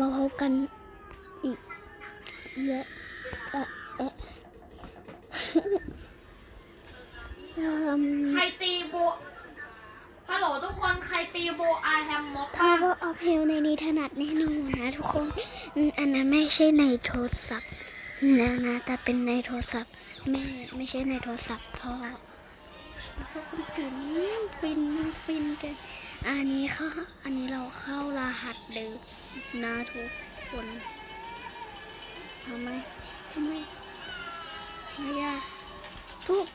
มาพบกันอีกและเอ่อเอ่ออืมใครตีโบฮัลโหลทุกคนใครตีโบอาแฮมม็อกทาวเวอร์ออฟเฮลในนี้ถนัดแน่นอนนะทุกคนอืมอันนั้นไม่ใช่ในโทรศัพท์นะนะแต่เป็นในโทรศัพท์แม่ไม่ใช่ในโทรศัพท์พ่อทุกคนฟินฟินฟินกัน อันนี้เขาอันนี้เราเข้ารหัสเดิม นะทุกคนทำไมทำไมไม่ยาทุก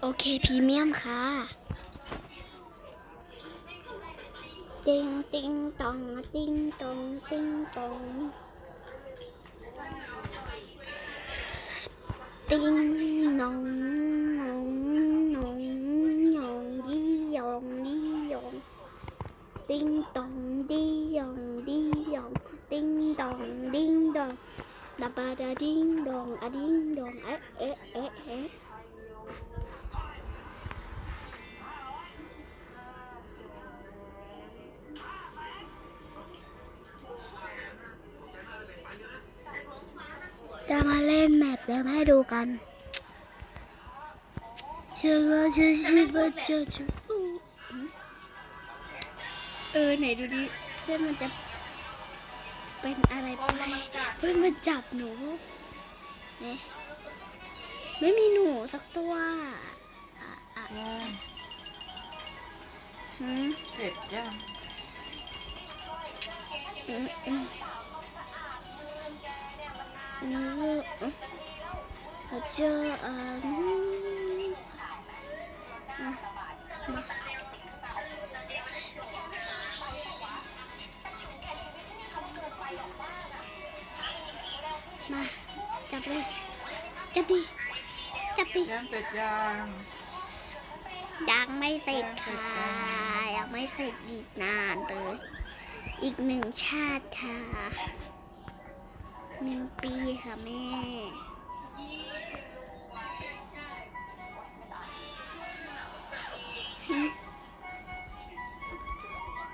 โอเคพรีเมียมค่ะติงติงตองติงตองติงตองติงนองนองนองยองยี่ยองยี่ยองติงตองดียองดียองติงตองดิงดอง ดาบาดาดิงดองอะดิ้งดองเอ๊ะเอ๊ะเอ๊ะเอ๊ะจะมาเล่นแมปเดิมให้ดูกันเชื่อว่าเชื่อชื่อว่าเชื่อชื่อเออไหนดูดิเพื่อนมันจะ เป็นอะไรไปเพื่อนมันจับหนูเนี่ยไม่มีหนูสักตัวอะอะหืมเสร็จยังอืมอืมอืมเราเจออ่าอืมอะมา บเลยจับดิจับดิยังเสร็จยังยังไม่เสร็จค่ะ ยังไม่เสร็จอีกนานเลย อีกหนึ่งชาติค่ะหนึ่งปีค่ะแม่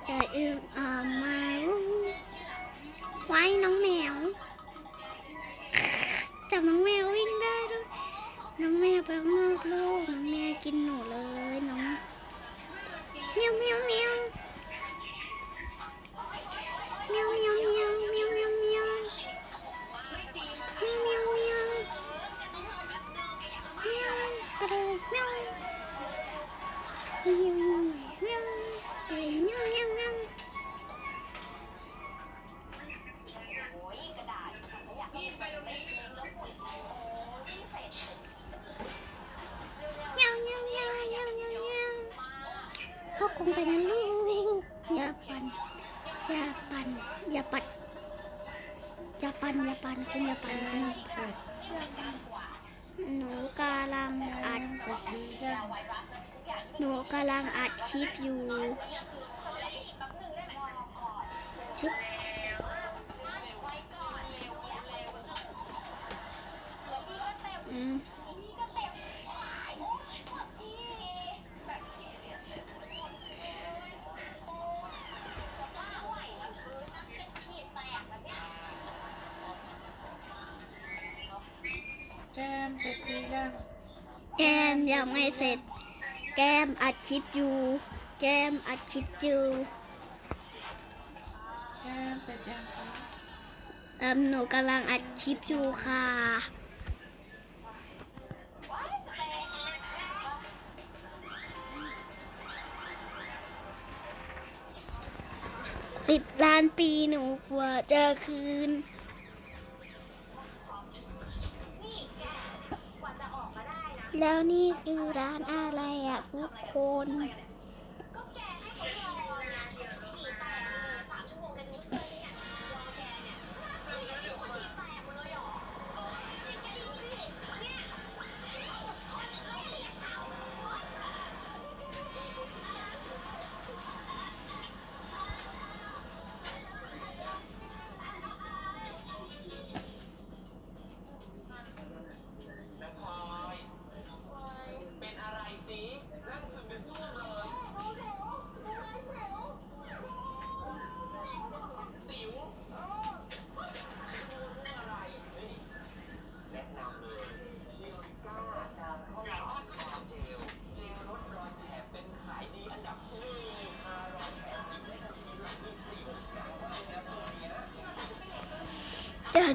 จะอึมอามาไว้น้องแมาปั่นอย่าปั่นคุณอย่าปั่นคุณอย่าปั่นหนูกำลังอัดหนูกำลังอัดคลิปอยู่ชิปอืม แก้มยังไม่เสร็จ แก้มอัดคลิปอยู่ แก้มอัดคลิปอยู่แจมเสร็จยังคะเอ่มหนูกำลังอัดคลิปอยู่ค่ะ สิบล้านปีหนูกว่าจะคืน แล้วนี่คือร้านอะไรอะทุกคน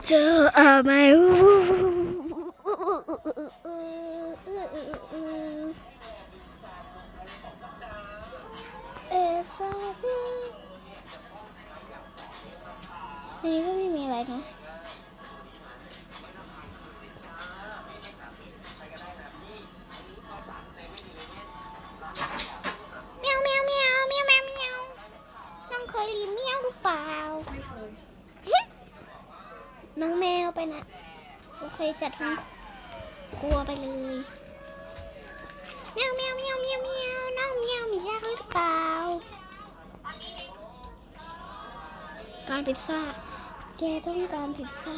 เจออะไรเอฟาจีอันนี้ก็ไม่มีอะไรนะ อเคจัดห้องครัวไปเลยเมียวเมียวเมียวเมียวเมียวน้องเมียวมียากหรือเปล่าการพิซซ่าแกต้องการพิซซ่า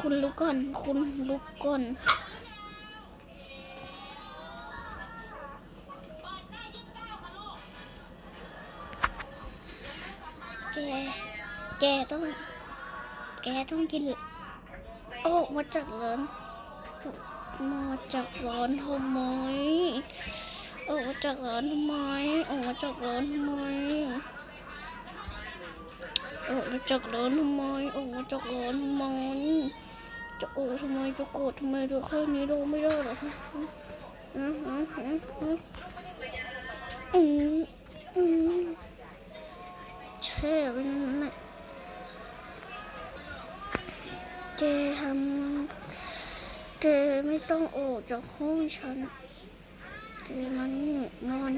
คุณลุกก่อนคุณลุกก่อนแก แกต้อง แกต้องกิน โอ้ มาจากร้านมาจากร้านทำไมโอ้มาจากร้านทำไมโอ้มาจากร้านทำไมโอ้มาจากร้านทำไมโอ้มาจากร้านทำไมจะโอ้ทำไมจะโกรธทำไมดูแค่นี้ดูไม่ได้เหรออืมอืมอืมอืม เจทำเจไม่ต้องออกจากห้องฉัน เจมานี่นอน